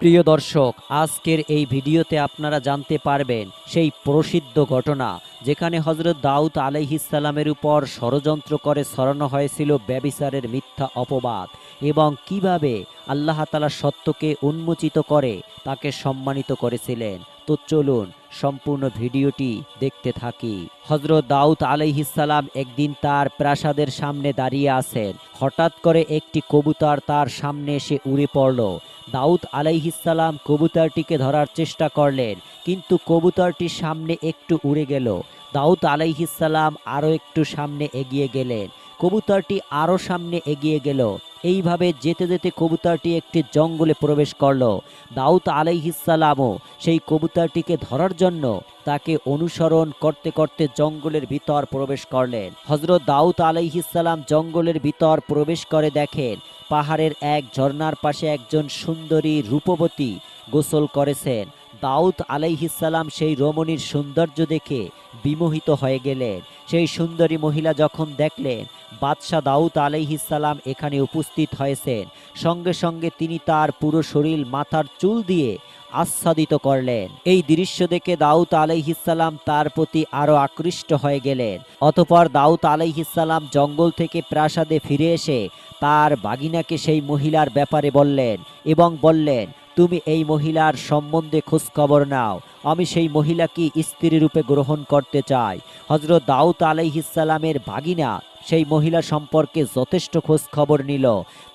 প্রিয় দর্শক, আজকের এই ভিডিওতে আপনারা জানতে পারবেন সেই প্রসিদ্ধ ঘটনা, যেখানে হজরত দাউদ আলাইহিসাল্লামের উপর ষড়যন্ত্র করে সরানো হয়েছিল ব্যবিচারের মিথ্যা অপবাদ এবং কীভাবে আল্লাহ তালা সত্যকে উন্মোচিত করে তাকে সম্মানিত করেছিলেন। তো চলুন সম্পূর্ণ ভিডিওটি দেখতে থাকি। হজরত দাউদ আলাইহিসাল্লাম একদিন তার প্রাসাদের সামনে দাঁড়িয়ে আছেন। হঠাৎ করে একটি কবুতর তার সামনে এসে উড়ে পড়ল। দাউদ আলাইহিসাল্লাম কবুতরটিকে ধরার চেষ্টা করলেন, কিন্তু কবুতরটি সামনে একটু উড়ে গেল। দাউদ আলাইহিসাল্লাম আরও একটু সামনে এগিয়ে গেলেন। কবুতরটি আরও সামনে এগিয়ে গেল। এইভাবে যেতে যেতে কবুতরটি একটি জঙ্গলে প্রবেশ করল। দাউদ আলাইহিসাল্লামও সেই কবুতরটিকে ধরার জন্য তাকে অনুসরণ করতে করতে জঙ্গলের ভিতর প্রবেশ করলেন। হজরত দাউদ আলাইহিসাল্লাম জঙ্গলের ভিতর প্রবেশ করে দেখেন, পাহাড়ের এক ঝর্ণার পাশে একজন সুন্দরী রূপবতী গোসল করেছেন। দাউদ আলাইহিসাল্লাম সেই রমণীর সৌন্দর্য দেখে বিমোহিত হয়ে গেলেন। সেই সুন্দরী মহিলা যখন দেখলেন, বাদশাহ দাউদ আলাইহিসাল্লাম এখানে উপস্থিত হয়েছেন। সঙ্গে সঙ্গে তিনি তার পুরো শরীর মাথার চুল দিয়ে আচ্ছাদিত করলেন। এই দৃশ্য দেখে দাউদ আলাইহিসাল্লাম তার প্রতি আরও আকৃষ্ট হয়ে গেলেন। অতপর দাউদ আলাইহিসাল্লাম জঙ্গল থেকে প্রাসাদে ফিরে এসে তার বাগিনাকে সেই মহিলার ব্যাপারে বললেন এবং বললেন তুমি এই মহিলার সম্বন্ধে খোঁজ খবর নাও। আমি সেই মহিলাকে স্ত্রী রূপে গ্রহণ করতে চাই। হজরত দাউদ আলাইহিসাল্লামের ভাগিনা সেই মহিলা সম্পর্কে যথেষ্ট খোঁজ খবর নিল।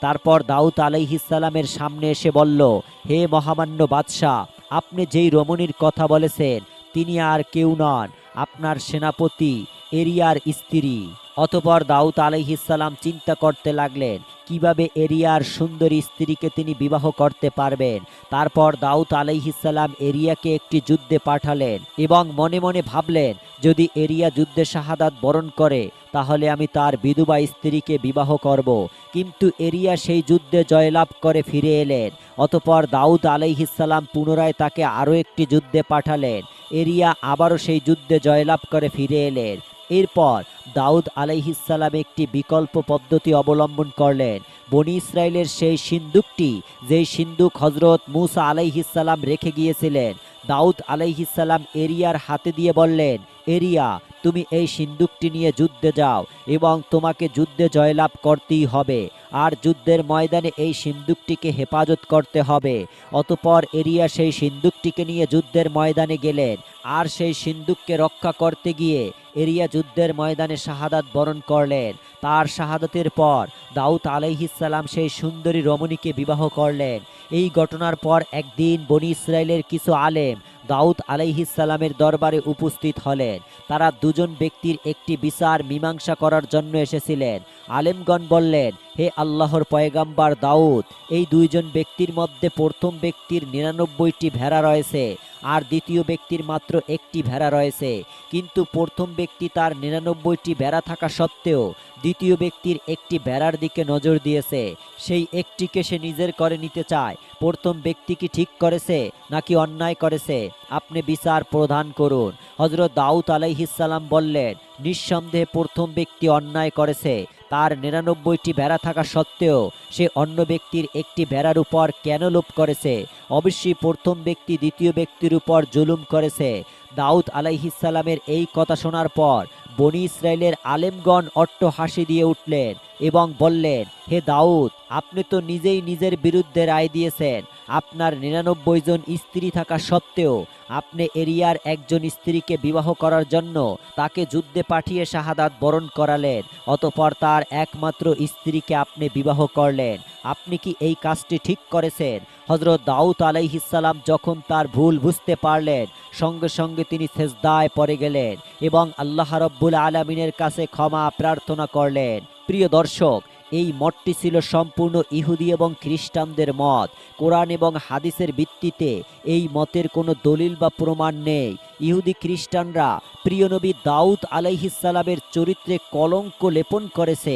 তারপর দাউদ আলাইহিসাল্লামের সামনে এসে বলল, হে মহামান্য বাদশাহ, আপনি যেই রমণীর কথা বলেছেন, তিনি আর কেউ নন। আপনার সেনাপতি এরিয়ার স্ত্রী। অতপর দাউদ আলাইহিসাল্লাম চিন্তা করতে লাগলেন কীভাবে এরিয়ার সুন্দরী স্ত্রীকে তিনি বিবাহ করতে পারবেন? তারপর দাউদ আলাইহিসাল্লাম এরিয়াকে একটি যুদ্ধে পাঠালেন এবং মনে মনে ভাবলেন, যদি এরিয়া যুদ্ধে শাহাদাত বরণ করে, তাহলে আমি তার বিধবা স্ত্রীকে বিবাহ করব। কিন্তু এরিয়া সেই যুদ্ধে জয়লাভ করে ফিরে এলেন। অতপর দাউদ আলাইহিসাল্লাম পুনরায় তাকে আরও একটি যুদ্ধে পাঠালেন। এরিয়া আবারও সেই যুদ্ধে জয়লাভ করে ফিরে এলেন। এরপর দাউদ আলাইহিসাল্লাম একটি বিকল্প পদ্ধতি অবলম্বন করলেন। বনি ইসরায়েলের সেই সিন্দুকটি, যেই সিন্দুক হজরত মুসা আলাইহিসাল্লাম রেখে গিয়েছিলেন, দাউদ আলাইহিসাল্লাম এরিয়ার হাতে দিয়ে বললেন, এরিয়া তুমি এই সিন্দুকটি নিয়ে যুদ্ধে যাও এবং তোমাকে যুদ্ধে জয়লাভ করতেই হবে। আর যুদ্ধের ময়দানে এই সিন্দুকটিকে হেফাজত করতে হবে। অতপর এরিয়া সেই সিন্দুকটিকে নিয়ে যুদ্ধের ময়দানে গেলেন। আর সেই সিন্দুককে রক্ষা করতে গিয়ে এরিয়া যুদ্ধের ময়দানে শাহাদাত বরণ করলেন। তার শাহাদাতের পর দাউদ আলাইহিসাল্লাম সেই সুন্দরী রমণীকে বিবাহ করলেন। এই ঘটনার পর একদিন বনি ইসরায়েলের কিছু আলেম দাউদ আলাইহিসাল্লামের দরবারে উপস্থিত হলেন। তারা দুজন ব্যক্তির একটি বিচার মীমাংসা করার জন্য এসেছিলেন। আলেমগণ বললেন, হে আল্লাহর পয়গাম্বার দাউদ, এই দুইজন ব্যক্তির মধ্যে প্রথম ব্যক্তির নিরানব্বইটি ভেড়া রয়েছে, আর দ্বিতীয় ব্যক্তির মাত্র একটি ভেড়া রয়েছে। কিন্তু প্রথম ব্যক্তি তার নিরানব্বইটি ভেড়া থাকা সত্ত্বেও দ্বিতীয় ব্যক্তির একটি ভেড়ার দিকে নজর দিয়েছে। সেই একটিকে সে নিজের করে নিতে চায় প্রথম ব্যক্তি কি ঠিক করেছে নাকি অন্যায় করেছে? আপনি বিচার প্রদান করুন। হজরত দাউদ আলাইহিসাল্লাম বললেন, নিঃসন্দেহে প্রথম ব্যক্তি অন্যায় করেছে। তার নিরানব্বইটি ভেড়া থাকা সত্ত্বেও সে অন্য ব্যক্তির একটি ভেড়ার উপর কেন লোপ করেছে? অবশ্যই প্রথম ব্যক্তি দ্বিতীয় ব্যক্তির উপর জুলুম করেছে। দাউদ আলাইহিসাল্লামের এই কথা শোনার পর বনি ইসরায়েলের আলেমগণ অট্ট হাসি দিয়ে উঠলেন এবং বললেন, হে দাউদ, আপনি তো নিজেই নিজের বিরুদ্ধে রায় দিয়েছেন। আপনার নিরানব্বই জন স্ত্রী থাকা সত্ত্বেও আপনি এরিয়ার একজন স্ত্রীকে বিবাহ করার জন্য তাকে যুদ্ধে পাঠিয়ে শাহাদাত বরণ করালেন। অতপর তার একমাত্র স্ত্রীকে আপনি বিবাহ করলেন। আপনি কি এই কাজটি ঠিক করেছেন? হজরত দাউদ আলাইহিসাল্লাম যখন তার ভুল বুঝতে পারলেন, সঙ্গে সঙ্গে তিনি সেজদায় পড়ে গেলেন এবং আল্লাহ রব্বুল আলমিনের কাছে ক্ষমা প্রার্থনা করলেন। প্রিয় দর্শক, এই মতটি ছিল সম্পূর্ণ ইহুদি এবং খ্রিস্টানদের মত। কোরআন এবং হাদিসের ভিত্তিতে এই মতের কোনো দলিল বা প্রমাণ নেই। ইহুদি খ্রিস্টানরা প্রিয় নবী দাউদ আলাইহিসালামের চরিত্রে কলঙ্ক লেপন করেছে।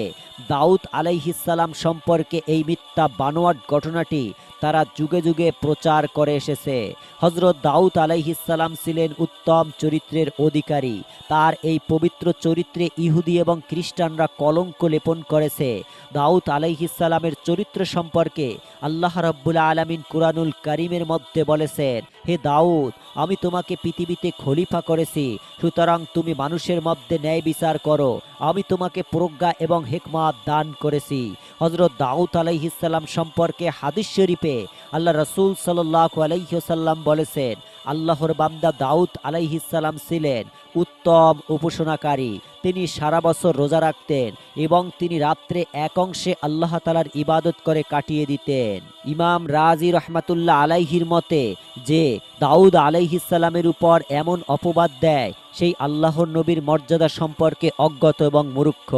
দাউদ আলাইহিসালাম সম্পর্কে এই মিথ্যা বানোয়াট ঘটনাটি তারা যুগে যুগে প্রচার করে এসেছে। হজরত দাউদ আলাইহিসাল্লাম ছিলেন উত্তম চরিত্রের অধিকারী। তার এই পবিত্র চরিত্রে ইহুদি এবং খ্রিস্টানরা কলঙ্ক লেপন করেছে। দাউদ আলাইহিসাল্লামের চরিত্র সম্পর্কে আল্লাহ রব্বুল আলমিন কুরানুল করিমের মধ্যে বলেছেন হে দাউদ, আমি তোমাকে পৃথিবীতে খলিফা করেছি, সুতরাং তুমি মানুষের মধ্যে ন্যায় বিচার করো। আমি তোমাকে প্রজ্ঞা এবং হেকমাত দান করেছি। হজরত দাউদ আলাইহিসাল্লাম সম্পর্কে হাদিস শরীফে আল্লাহ রসুল সাল্লাহ আলাইহসাল্লাম বলেছেন আল্লাহর বান্দা দাউদ আলাইহিসাল্লাম ছিলেন উত্তম উপাসনাকারী। তিনি সারা বছর রোজা রাখতেন এবং তিনি রাত্রে এক অংশে আল্লাহ তালার ইবাদত করে কাটিয়ে দিতেন। ইমাম রাজি রহমাতুল্লাহ আলাইহির মতে, যে দাউদ আলাইহিসাল্লামের উপর এমন অপবাদ দেয়, সেই আল্লাহর নবীর মর্যাদা সম্পর্কে অজ্ঞত এবং মূর্খ।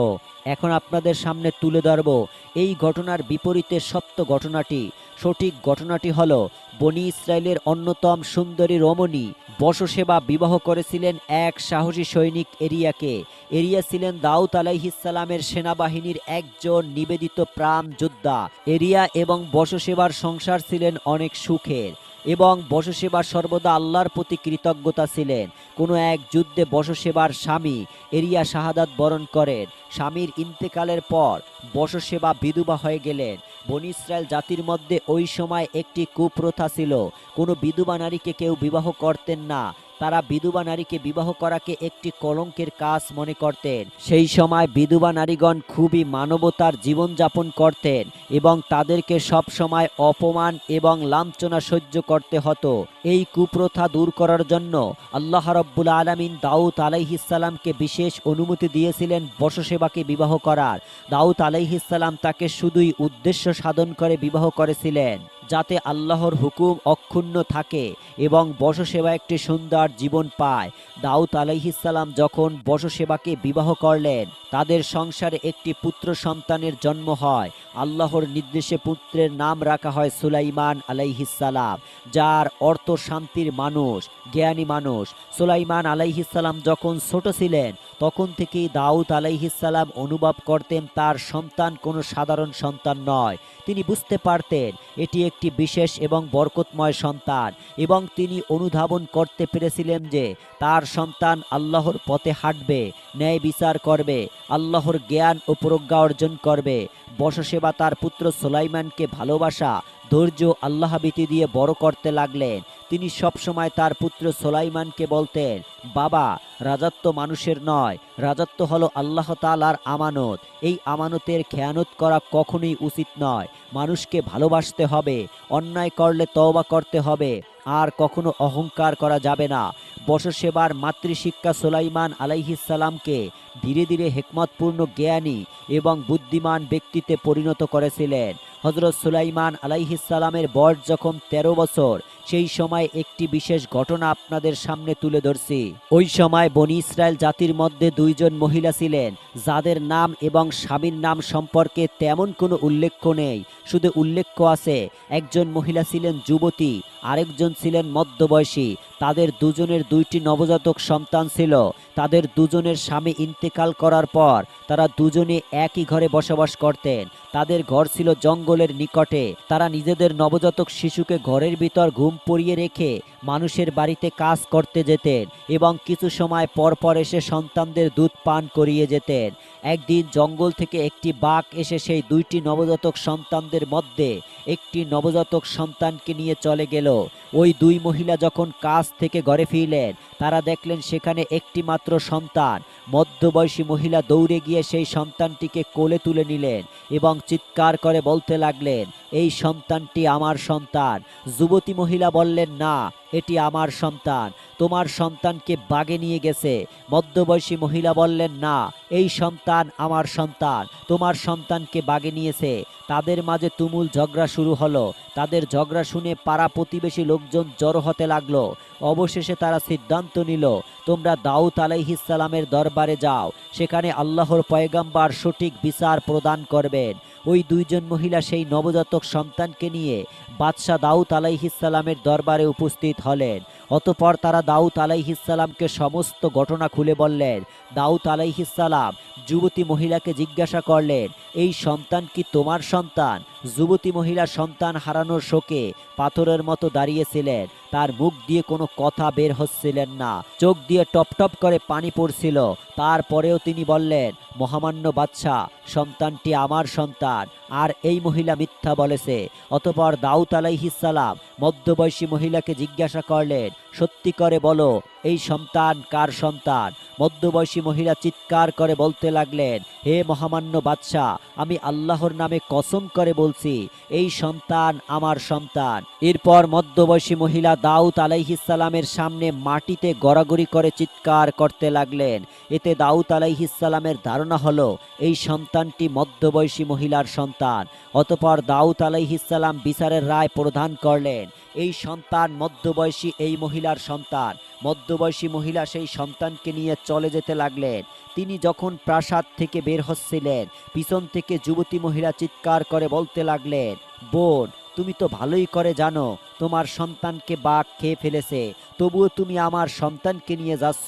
এখন আপনাদের সামনে তুলে ধরব, এই ঘটনার বিপরীতে সত্য ঘটনাটি। সঠিক ঘটনাটি হল, বনি ইসরায়েলের অন্যতম সুন্দরী রমণী বসসেবা বিবাহ করেছিলেন এক সাহসী সৈনিক এরিয়াকে। এরিয়া ছিলেন দাউদ আলাইহিসালামের সেনাবাহিনীর একজন নিবেদিত প্রাণ যোদ্ধা। এরিয়া এবং বসসেবার সংসার ছিলেন অনেক সুখের এবং বসসেবার সর্বদা আল্লাহর প্রতি কৃতজ্ঞতা ছিলেন। কোনো এক যুদ্ধে বসসেবার স্বামী এরিয়া শাহাদাত বরণ করেন। স্বামীর ইন্তেকালের পর বসসেবা বিধবা হয়ে গেলেন। বনি ইসরায়েল জাতির মধ্যে ওই সময় একটি কুপ্রথা ছিল। কোনো বিধবা নারীকে কেউ বিবাহ করতেন না। তারা বিধবা নারীকে বিবাহ করাকে একটি কলঙ্কের কাজ মনে করতেন। সেই সময় বিধবা নারীগণ খুবই মানবতার জীবনযাপন করতেন এবং তাদেরকে সব সময় অপমান এবং লাঞ্ছনা সহ্য করতে হতো। এই কুপ্রথা দূর করার জন্য আল্লাহ রব্বুল আলমিন দাউদ আলাইহিসাল্লামকে বিশেষ অনুমতি দিয়েছিলেন বসসেবাকে বিবাহ করার। দাউদ আলাইহিসাল্লাম তাকে শুধুই উদ্দেশ্য সাধন করে বিবাহ করেছিলেন। যাতে আল্লাহর হুকুম অক্ষুণ্ণ থাকে এবং বসসেবা একটি সুন্দর জীবন পায়। দাউদ আলাইহিসাল্লাম যখন বসসেবাকে বিবাহ করলেন, তাদের সংসারে একটি পুত্র সন্তানের জন্ম হয়। আল্লাহর নির্দেশে পুত্রের নাম রাখা হয় সুলাইমান আলাইহিসাল্লাম যার অর্থ শান্তির মানুষ, জ্ঞানী মানুষ। সুলাইমান আলাইহিসাল্লাম যখন ছোট ছিলেন তখন থেকেই দাউদ আলাইহিসাল্লাম অনুভব করতেন তার সন্তান কোনো সাধারণ সন্তান নয়। তিনি বুঝতে পারতেন এটি একটি বিশেষ এবং বরকতময় সন্তান এবং তিনি অনুধাবন করতে পেরেছিলেন যে তার সন্তান আল্লাহর পথে হাঁটবে, ন্যায় বিচার করবে, আল্লাহর জ্ঞান ও প্রজ্ঞা অর্জন করবে বসসেবা তার পুত্র সোলাইমানকে ভালোবাসা, ধৈর্য আল্লাহবিতি দিয়ে বড় করতে লাগলেন। তিনি সবসময় তার পুত্র সোলাইমানকে বলতেন, বাবা, রাজত্ব মানুষের নয়, রাজত্ব হলো আল্লাহ তালার আমানত। এই আমানতের খেয়ানত করা কখনোই উচিত নয়। মানুষকে ভালোবাসতে হবে, অন্যায় করলে তওবা করতে হবে, আর কখনো অহংকার করা যাবে না। বসসেবার মাতৃশিক্ষা সোলাইমান আলাইহিসাল্লামকে ধীরে ধীরে হেকমতপূর্ণ জ্ঞানী এবং বুদ্ধিমান ব্যক্তিতে পরিণত করেছিলেন। হজরত সুলাইমান আলাইহিসাল্লামের বয়স যখন ১৩ বছর সেই সময় একটি বিশেষ ঘটনা আপনাদের সামনে তুলে ধরছি। ওই সময় বনি ইসরায়েল জাতির মধ্যে দুইজন মহিলা ছিলেন, যাদের নাম এবং স্বামীর নাম সম্পর্কে তেমন কোনো উল্লেখ নেই। শুধু উল্লেখ আছে, একজন মহিলা ছিলেন যুবতী, আরেকজন ছিলেন মধ্যবয়সী। তাদের দুজনের দুইটি নবজাতক সন্তান ছিল। তাদের দুজনের স্বামী ইন্তেকাল করার পর তারা দুজনে একই ঘরে বসবাস করতেন। তাদের ঘর ছিল জঙ্গলের নিকটে। তারা নিজেদের নবজাতক শিশুকে ঘরের ভিতর ঘুম পড়িয়ে রেখে মানুষের বাড়িতে কাজ করতে যেতেন এবং কিছু সময় পর পর এসে সন্তানদের দুধ পান করিয়ে যেতেন। একদিন জঙ্গল থেকে একটি বাঘ এসে সেই দুইটি নবজাতক সন্তানদের মধ্যে একটি নবজাতক সন্তানকে নিয়ে চলে গেল। ওই দুই মহিলা যখন কাজ থেকে ঘরে ফিরলেন, তারা দেখলেন সেখানে একটি মাত্র সন্তান। মধ্যবয়সী মহিলা দৌড়ে গিয়ে সেই সন্তানটিকে কোলে তুলে নিলেন এবং চিৎকার করে বলতে লাগলেন, এই সন্তানটি আমার সন্তান। যুবতী মহিলা বললেন, না, এটি আমার সন্তান। তোমার সন্তানকে বাগে নিয়ে গেছে। মধ্যবয়সী মহিলা বললেন, না, এই সন্তান আমার সন্তান। তোমার সন্তানকে বাগে নিয়েছে। তাদের মাঝে তুমুল ঝগড়া শুরু হলো। তাদের ঝগড়া শুনে পাড়া প্রতিবেশী লোকজন জড়ো হতে লাগল। অবশেষে তারা সিদ্ধান্ত নিল, তোমরা দাউদ আলাইহিসালামের দরবারে যাও। সেখানে আল্লাহর পয়গাম্বার সঠিক বিচার প্রদান করবেন। ওই দুইজন মহিলা সেই নবজাতক সন্তানকে নিয়ে বাদশাহ দাউদ আলাইহিসালামের দরবারে উপস্থিত হলেন। অতপর তারা দাউদ আলাইহিসালামকে সমস্ত ঘটনা খুলে বললেন, দাউদ আলাইহিসালাম যুবতী মহিলাকে জিজ্ঞাসা করলেন, এই সন্তান কি তোমার সন্তান? যুবতী মহিলা সন্তান হারানোর শোকে পাথরের মতো দাঁড়িয়েছিলেন। তার মুখ দিয়ে কোনো কথা বের হচ্ছিলেন না। চোখ দিয়ে টপ টপ করে পানি পড়ছিল। তারপরেও তিনি বললেন, মহামান্য বাদশাহ সন্তানটি আমার সন্তান, আর এই মহিলা মিথ্যা বলেছে। অতপর দাউদ আলাইহিসালাম মধ্যবয়সী মহিলাকে জিজ্ঞাসা করলেন সত্যি করে বলো, এই সন্তান কার সন্তান? মধ্যবয়সী মহিলা চিৎকার করে বলতে লাগলেন, হে মহামান্য বাদশাহ, আমি আল্লাহর নামে কসম করে বলছি, এই সন্তান আমার সন্তান। এরপর মধ্যবয়সী মহিলা দাউদ আলাইহিসালামের সামনে মাটিতে গড়াগড়ি করে চিৎকার করতে লাগলেন। এতে দাউদ আলাইহিসালামের ধারণা হলো, এই সন্তানটি মধ্যবয়সী মহিলার সন্তান। অতপর দাউদ আলাইহিসালাম বিচারের রায় প্রদান করলেন। এই সন্তান, মধ্যবয়সী এই মহিলার সন্তান। মধ্যবয়সী মহিলা সেই সন্তানকে নিয়ে চলে যেতে লাগলেন। তিনি যখন প্রাসাদ থেকে বের হচ্ছিলেন, পিছন থেকে যুবতী মহিলা চিৎকার করে বলতে লাগলেন, বোন, তুমি তো ভালোই করে জানো, তোমার সন্তানকে বাঘ খেয়ে ফেলেছে। তবুও তুমি আমার সন্তানকে নিয়ে যাচ্ছ।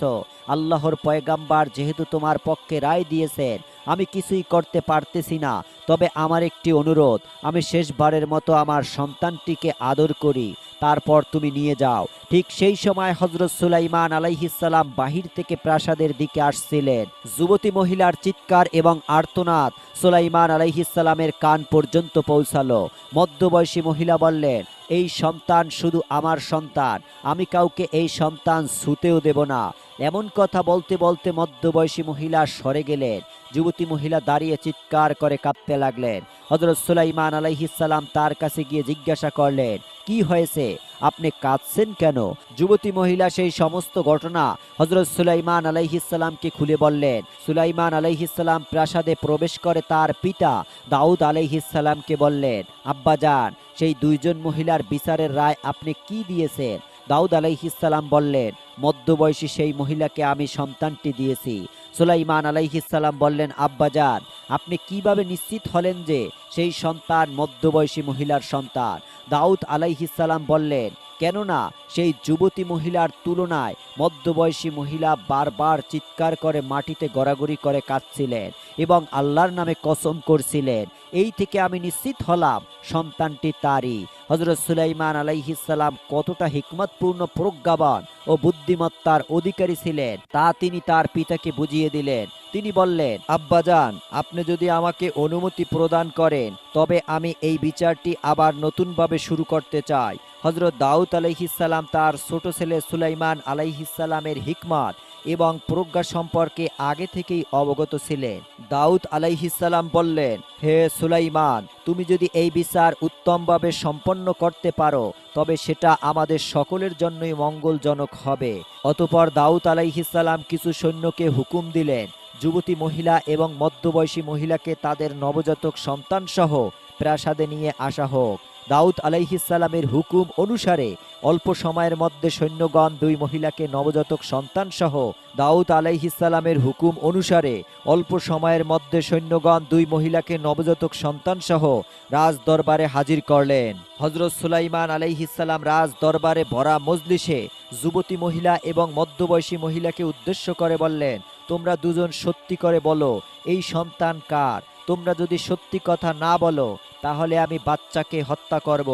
আল্লাহর পয়গাম্বার যেহেতু তোমার পক্ষে রায় দিয়েছেন আমি কিছুই করতে পারতেছি না। তবে আমার একটি অনুরোধ, আমি শেষবারের মতো আমার সন্তানটিকে আদর করি, তারপর তুমি নিয়ে যাও। ঠিক সেই সময় হজরত সুলাইমান আলাইহিসাল্লাম বাহির থেকে প্রাসাদের দিকে আসছিলেন। যুবতী মহিলার চিৎকার এবং আর্তনাদ সুলাইমান আলাইহিসাল্লামের কান পর্যন্ত পৌঁছালো। মধ্যবয়সী মহিলা বললেন এই সন্তান শুধু আমার সন্তান। আমি কাউকে এই সন্তান ছুতেও দেব না। এমন কথা বলতে বলতে মধ্যবয়সী মহিলা সরে গেলেন। যুবতী মহিলা দাঁড়িয়ে চিৎকার করে কাঁদতে লাগলেন। হজরত সুলাইমান আলাইহিসাল্লাম তার কাছে গিয়ে জিজ্ঞাসা করলেন, কি হয়েছে? আপনি কাঁদছেন কেন? যুবতী মহিলা সেই সমস্ত ঘটনা হজরত সুলাইমান আলাইহিসাল্লামকে খুলে বললেন। সুলাইমান আলাইহিসাল্লাম প্রাসাদে প্রবেশ করে তার পিতা দাউদ আলাইহিসাল্লামকে বললেন আব্বাজান সেই দুইজন মহিলার বিচারের রায় আপনি কি দিয়েছেন? দাউদ আলাইহিসাল্লাম বললেন, মধ্যবয়সী সেই মহিলাকে আমি সন্তানটি দিয়েছি। সুলাইমান আলাইহিসাল্লাম বললেন, আব্বাজান, আপনি কীভাবে নিশ্চিত হলেন যে সেই সন্তান মধ্যবয়সী মহিলার সন্তান? দাউদ আলাইহিসাল্লাম বললেন কেননা সেই যুবতী মহিলার তুলনায় মধ্যবয়সী মহিলা বারবার চিৎকার করে মাটিতে গড়াগড়ি করে কাঁদছিলেন এবং আল্লাহর নামে কসম করছিলেন। এই থেকে আমি নিশ্চিত হলাম সন্তানটি তারই। হজরত সুলাইমান আলাইহিসাল্লাম কতটা হিকমতপূর্ণ প্রজ্ঞাবান ও বুদ্ধিমত্তার অধিকারী ছিলেন, তা তিনি তার পিতাকে বুঝিয়ে দিলেন। তিনি বললেন, আব্বাজান, আপনি যদি আমাকে অনুমতি প্রদান করেন, তবে আমি এই বিচারটি আবার নতুনভাবে শুরু করতে চাই। হজরত দাউদ আলাইহিসাল্লাম তার ছোট ছেলে সুলাইমান আলাইহিসাল্লামের হিকমত এবং প্রজ্ঞা সম্পর্কে আগে থেকেই অবগত ছিলেন। দাউদ আলাইহিসাল্লাম বললেন, হে সুলাইমান, তুমি যদি এই বিচার উত্তমভাবে সম্পন্ন করতে পারো, তবে সেটা আমাদের সকলের জন্যই মঙ্গলজনক হবে। অতপর দাউদ আলাইহিসাল্লাম কিছু সৈন্যকে হুকুম দিলেন যুবতী মহিলা এবং মধ্যবয়সী মহিলাকে তাদের নবজাতক সন্তান সহ প্রাসাদে নিয়ে আসা হোক। দাউদ আলাইহিসাল্লামের হুকুম অনুসারে অল্প সময়ের মধ্যে সৈন্যগণ দুই মহিলাকে নবজাতক সন্তান সহ দাউদ আলাইহিসাল্লামের হুকুম অনুসারে অল্প সময়ের মধ্যে সৈন্যগণ দুই মহিলাকে নবজাতক সন্তান সহ রাজ দরবারে হাজির করলেন। হজরত সুলাইমান আলাইহিসাল্লাম রাজ দরবারে ভরা মজলিসে যুবতী মহিলা এবং মধ্যবয়সী মহিলাকে উদ্দেশ্য করে বললেন তোমরা দুজন সত্যি করে বলো, এই সন্তান কার? তোমরা যদি সত্যি কথা না বলো, তাহলে আমি বাচ্চাকে হত্যা করব।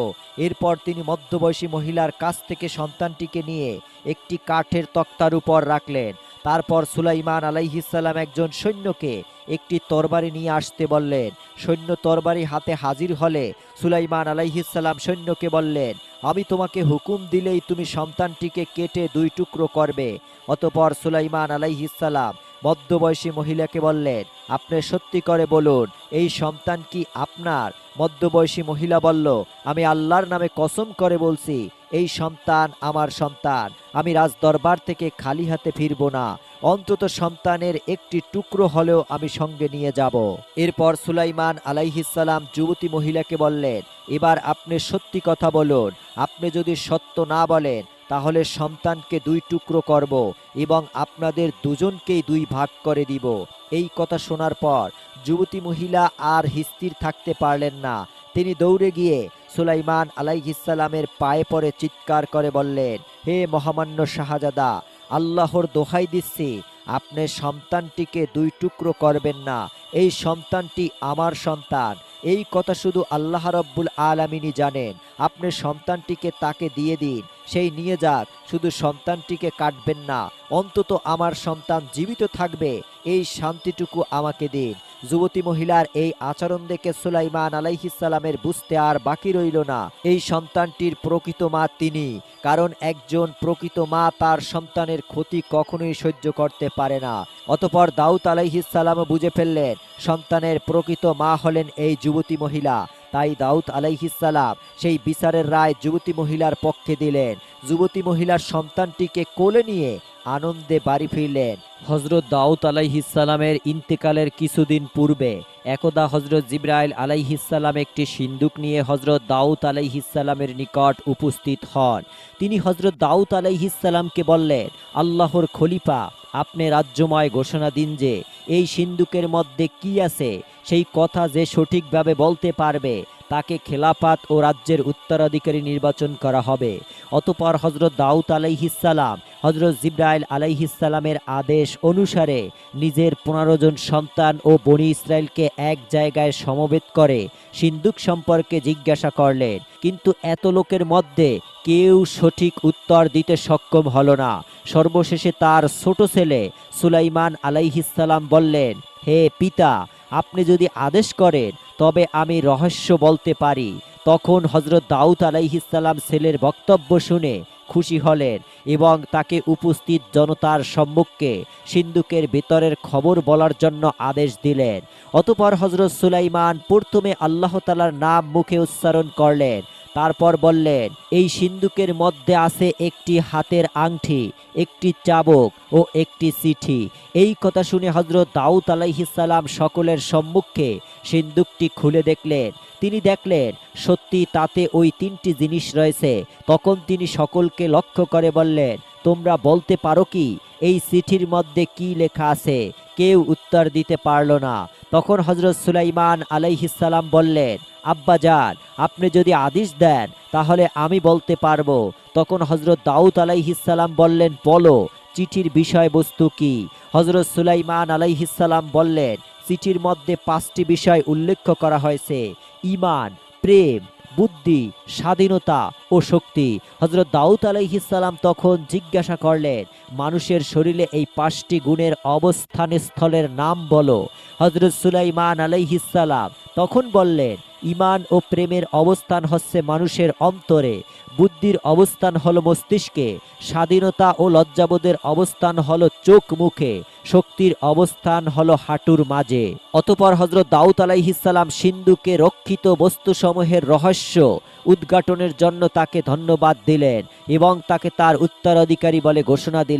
এরপর তিনি মধ্যবয়সী মহিলার কাছ থেকে সন্তানটিকে নিয়ে একটি কাঠের তক্তার উপর রাখলেন। তারপর সুলাইমান আলাইহিসাল্লাম একজন সৈন্যকে একটি তরবারি নিয়ে আসতে বললেন। সৈন্য তরবারি হাতে হাজির হলে সুলাইমান আলাইহিসাল্লাম সৈন্যকে বললেন, আমি তোমাকে হুকুম দিলেই তুমি সন্তানটিকে কেটে দুই টুকরো করবে। অতপর সুলাইমান আলাইহিসাল্লাম মধ্যবয়সী মহিলাকে বললেন, আপনি সত্যি করে বলুন, এই সন্তান কি আপনার? মধ্যবয়সী মহিলা বলল, আমি আল্লাহর নামে কসম করে বলছি, এই সন্তান আমার সন্তান। আমি রাজ দরবার থেকে খালি হাতে ফিরব না। অন্তত সন্তানের একটি টুকরো হলেও আমি সঙ্গে নিয়ে যাব। এরপর সুলাইমান আলাইহিসাল্লাম যুবতী মহিলাকে বললেন, এবার আপনি সত্যি কথা বলুন। আপনি যদি সত্য না বলেন তাহলে সন্তানকে দুই টুকরো করব এবং আপনাদের দুজনকেই দুই ভাগ করে দিব। এই কথা শোনার পর যুবতী মহিলা আর স্থির থাকতে পারলেন না। তিনি দৌড়ে গিয়ে সুলাইমান আলাইহিসালামের পায়ে পড়ে চিৎকার করে বললেন, হে মহামান্য শাহজাদা, আল্লাহর দোহাই দিচ্ছি। আপনি সন্তানটিকে দুই টুকরো করবেন না। এই সন্তানটি আমার সন্তান। এই কথা শুধু আল্লাহ রব্বুল আলমিনই জানেন। আপনি সন্তানটিকে তাকে দিয়ে দিন, সেই নিয়ে যাক, শুধু সন্তানটিকে কাটবেন না, অন্তত আমার সন্তান জীবিত থাকবে, এই শান্তিটুকু আমাকে দিন। যুবতী মহিলার এই আচরণ দেখে সুলাইমান আলাইহিসালামের বুঝতে আর বাকি রইল না। এই সন্তানটির প্রকৃত মা তিনি, কারণ একজন প্রকৃত মা তার সন্তানের ক্ষতি কখনোই সহ্য করতে পারে না। অতপর দাউদ আলাইহিসালাম বুঝে ফেললেন, সন্তানের প্রকৃত মা হলেন এই যুবতী মহিলা। তাই দাউদ আলাইহিসালাম সেই বিচারের রায় যুবতী মহিলার পক্ষে দিলেন। যুবতী মহিলার সন্তানটিকে কোলে নিয়ে আনন্দে বাড়ি ফিরলেন। হজরত দাউদ আলাইহিসালামের ইন্তেকালের কিছুদিন পূর্বে একদা হজরত জিব্রাইল আলাইহিসাল্লাম একটি সিন্দুক নিয়ে হজরত দাউদ আলাইহিসাল্লামের নিকট উপস্থিত হন। তিনি হজরত দাউদ আলাইহিসাল্লামকে বললেন, আল্লাহর খলিফা, আপনি রাজ্যময় ঘোষণা দিন যে, এই সিন্দুকের মধ্যে কি আছে? সেই কথা যে সঠিকভাবে বলতে পারবে তাকে খেলাফাত ও রাজ্যের উত্তরাধিকারী নির্বাচন করা হবে। অতপর হজরত দাউদ আলাইহিসাল্লাম হজরত জিব্রাইল আলাইহিসাল্লামের আদেশ অনুসারে নিজের পনেরো জন সন্তান ও বনি ইসরায়েলকে এক জায়গায় সমবেত করে সিন্দুক সম্পর্কে জিজ্ঞাসা করলেন, কিন্তু এত লোকের মধ্যে কেউ সঠিক উত্তর দিতে সক্ষম হল না। সর্বশেষে তার ছোট ছেলে সুলাইমান আলাইহিসাল্লাম বললেন, হে পিতা, আপনি যদি আদেশ করেন তবে আমি রহস্য বলতে পারি। তখন হজরত দাউদ আলাইহিসাল্লাম ছেলের বক্তব্য শুনে খুশি হলেন এবং তাকে উপস্থিত জনতার সম্মুখে সিন্ধুকের ভিতরের খবর বলার জন্য আদেশ দিলেন। অতপর হজরত সুলাইমান প্রথমে আল্লাহতালার নাম মুখে উচ্চারণ করলেন। তারপর বললেন, এই সিন্ধুকের মধ্যে আছে একটি হাতের আংটি একটি চাবক ও একটি চিঠি। এই কথা শুনে হজরত দাউদ আলাইহিসাল্লাম সকলের সম্মুখে সিন্ধুকটি খুলে দেখলেন। তিনি দেখলেন, সত্যি তাতে ওই তিনটি জিনিস রয়েছে। তখন তিনি সকলকে লক্ষ্য করে বললেন, তোমরা বলতে পারো কি, এই চিঠির মধ্যে কি লেখা আছে? কেউ উত্তর দিতে পারল না। তখন হজরত সুলাইমান আলাইহিসাল্লাম বললেন আব্বাজান আপনি যদি আদেশ দেন, তাহলে আমি বলতে পারব। তখন হজরত দাউদ আলাইহিসাল্লাম বললেন, বলো, চিঠির বিষয়বস্তু কি? হজরত সুলাইমান আলাইহিসাল্লাম বললেন, চিঠির মধ্যে পাঁচটি বিষয় উল্লেখ করা হয়েছে। ইমান প্রেম, বুদ্ধি, স্বাধীনতা ও শক্তি। হজরত দাউদ আলাইহিসাল্লাম তখন জিজ্ঞাসা করলেন মানুষের শরীরে এই পাঁচটি গুণের অবস্থান স্থলের নাম বলো। হজরত সুলাইমান আলাইহিসাল্লাম তখন বললেন, ইমান ও প্রেমের অবস্থান হচ্ছে মানুষের অন্তরে। বুদ্ধির অবস্থান হলো মস্তিষ্কে। স্বাধীনতা ও লজ্জাবোধের অবস্থান হলো চোখ মুখে। শক্তির অবস্থান হলো হাঁটুর মাঝে। অতপর হজরত দাউদ আলাইহিসাল্লাম সিন্ধুকে রক্ষিত বস্তুসমূহের রহস্য উদ্ঘাটনের জন্য তাকে ধন্যবাদ দিলেন এবং তাকে তার উত্তরাধিকারী বলে ঘোষণা দিলেন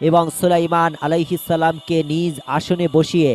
এবং সুলাইমান আলাইহিসাল্লামকে নিজ আসনে বসিয়ে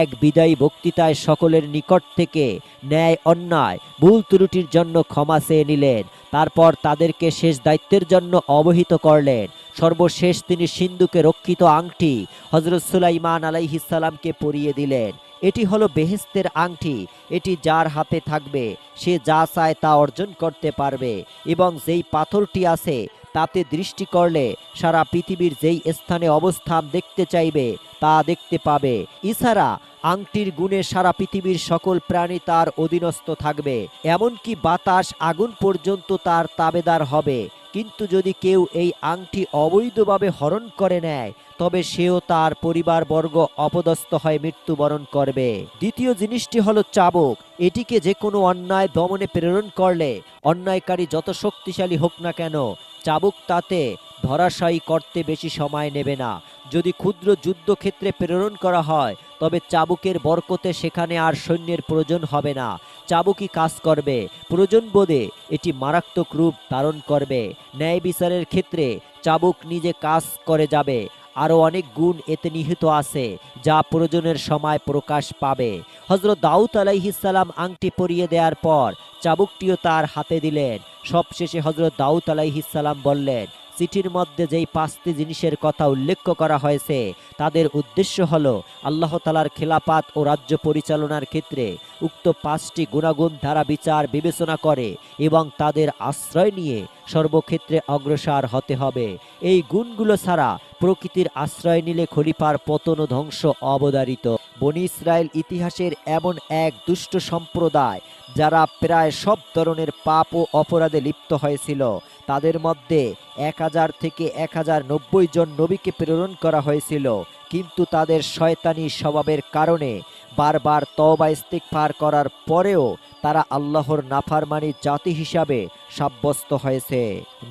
এক বিদায়ী বক্তৃতায় সকলের নিকট থেকে ন্যায় অন্যায়, ভুল ত্রুটির জন্য ক্ষমা চেয়ে নিলেন। তারপর তাদেরকে শেষ দায়িত্বের জন্য অবহিত করলেন। সর্বশেষ তিনি সিন্ধুকে রক্ষিত আংটি হজরত সুলাইমান আলাইহিসাল্লামকে পরিয়ে দিলেন। এটি হলো বেহেস্তের আংটি। এটি যার হাতে থাকবে, সে যা চায় তা অর্জন করতে পারবে এবং যেই পাথরটি আছে তাতে দৃষ্টি করলে সারা পৃথিবীর যেই স্থানে অবস্থান দেখতে চাইবে, তা দেখতে পাবে। এছাড়া আংটির গুণে সারা পৃথিবীর সকল প্রাণী তার অধীনস্থ থাকবে। এমনকি বাতাস আগুন পর্যন্ত তার তাবেদার হবে। কিন্তু যদি কেউ এই আংটি অবৈধভাবে হরণ করে নেয়, তবে সেও তার পরিবারবর্গ অপদস্থ হয়ে মৃত্যুবরণ করবে। দ্বিতীয় জিনিসটি হলো চাবুক। এটিকে যে কোনো অন্যায় দমনে প্রেরণ করলে, অন্যায়কারী যত শক্তিশালী হোক না কেন চাবুক তাতে ধরাশায়ী করতে বেশি সময় নেবে না। যদি ক্ষুদ্র যুদ্ধক্ষেত্রে প্রেরণ করা হয়, তবে চাবুকের বরকতে সেখানে আর সৈন্যের প্রয়োজন হবে না। চাবুকই কাজ করবে। প্রয়োজন বোধে এটি মারাত্মক রূপ ধারণ করবে। ন্যায় বিচারের ক্ষেত্রে চাবুক নিজে কাজ করে যাবে। আরও অনেক গুণ এতে নিহিত আছে, যা প্রয়োজনের সময় প্রকাশ পাবে। হজরত দাউদ আলাইহিসাল্লাম আংটি পরিয়ে দেওয়ার পর চাবুকটিও তার হাতে দিলেন। সবশেষে হজরত দাউদ আলাইহিসাল্লাম বললেন, চিঠির মধ্যে যেই পাঁচটি জিনিসের কথা উল্লেখ করা হয়েছে, তাদের উদ্দেশ্য হল আল্লাহ তালার খেলাপাত ও রাজ্য পরিচালনার ক্ষেত্রে উক্ত পাঁচটি গুণাগুণ ধারা বিচার বিবেচনা করে এবং তাদের আশ্রয় নিয়ে সর্বক্ষেত্রে অগ্রসর হতে হবে। এই গুণগুলো ছাড়া প্রকৃতির আশ্রয় নিলে খলিফার পতন ও ধ্বংস অবদারিত বনি ইসরায়েল ইতিহাসের এমন এক দুষ্ট সম্প্রদায়, যারা প্রায় সব ধরনের পাপ ও অপরাধে লিপ্ত হয়েছিল। তাদের মধ্যে এক হাজার থেকে এক হাজার নব্বই জন নবীকে প্রেরণ করা হয়েছিল, কিন্তু তাদের শয়তানি স্বভাবের কারণে বারবার তওবা ইস্তিগফার করার পরেও তারা আল্লাহর নাফারমানি জাতি হিসাবে সাব্যস্ত হয়েছে।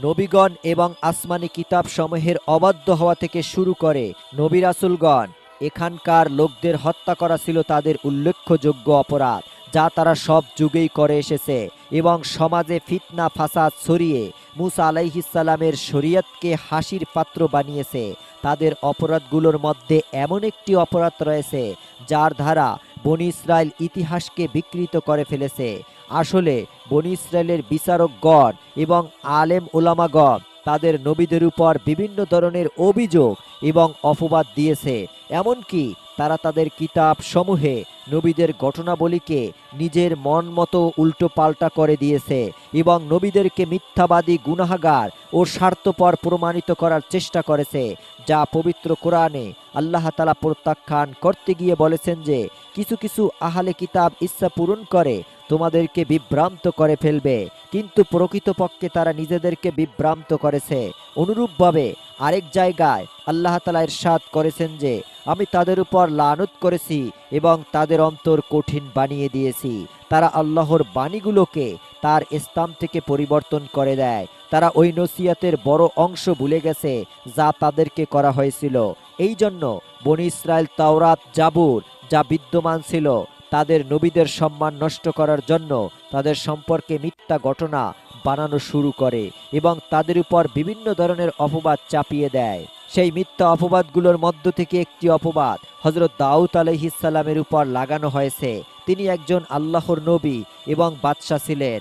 নবীগণ এবং আসমানি কিতাব সমূহের অবাধ্য হওয়া থেকে শুরু করে নবী রাসূলগণ এখানকার লোকদের হত্যা করা ছিল তাদের উল্লেখযোগ্য অপরাধ, যা তারা সব যুগেই করে এসেছে এবং সমাজে ফিতনা, ফাসাদ ছড়িয়ে মুসা আলাইহিসালামের শরীয়তকে হাসির পাত্র বানিয়েছে। তাদের অপরাধগুলোর মধ্যে এমন একটি অপরাধ রয়েছে, যার ধারা বনি ইসরায়েল ইতিহাসকে বিকৃত করে ফেলেছে। আসলে বনি ইসরায়েলের বিচারকগণ এবং আলেম ওলামাগণ তাদের নবীদের উপর বিভিন্ন ধরনের অভিযোগ এবং অপবাদ দিয়েছে। এমনকি তারা তাদের কিতাব সমূহে নবীদের ঘটনাবলীকে নিজের মন মতো উল্টো পাল্টা করে দিয়েছে এবং নবীদেরকে মিথ্যাবাদী, গুনাহাগার ও স্বার্থপর প্রমাণিত করার চেষ্টা করেছে, যা পবিত্র কোরআনে আল্লাহ তালা প্রত্যাখ্যান করতে গিয়ে বলেছেন যে, কিছু কিছু আহালে কিতাব ইচ্ছা পূরণ করে তোমাদেরকে বিভ্রান্ত করে ফেলবে, কিন্তু প্রকৃতপক্ষে তারা নিজেদেরকে বিভ্রান্ত করেছে। অনুরূপভাবে আরেক জায়গায় আল্লাহ তালা ইরশাদ করেছেন যে, আমি তাদের উপর লানত করেছি এবং তাদের অন্তর কঠিন বানিয়ে দিয়েছি। তারা আল্লাহর বাণীগুলোকে তার স্থান থেকে পরিবর্তন করে দেয়। তারা ওই নসিয়াতের বড় অংশ ভুলে গেছে যা তাদেরকে করা হয়েছিল। এই জন্য বনি ইসরায়েল তাওরাত জাবুর যা বিদ্যমান ছিল, তাদের নবীদের সম্মান নষ্ট করার জন্য তাদের সম্পর্কে মিথ্যা ঘটনা বানানো শুরু করে এবং তাদের উপর বিভিন্ন ধরনের অপবাদ চাপিয়ে দেয়। সেই মিথ্যা অপবাদগুলোর মধ্য থেকে একটি অপবাদ হজরত দাউদ আলহিসাল্লামের উপর লাগানো হয়েছে। তিনি একজন আল্লাহর নবী এবং বাদশাহ ছিলেন।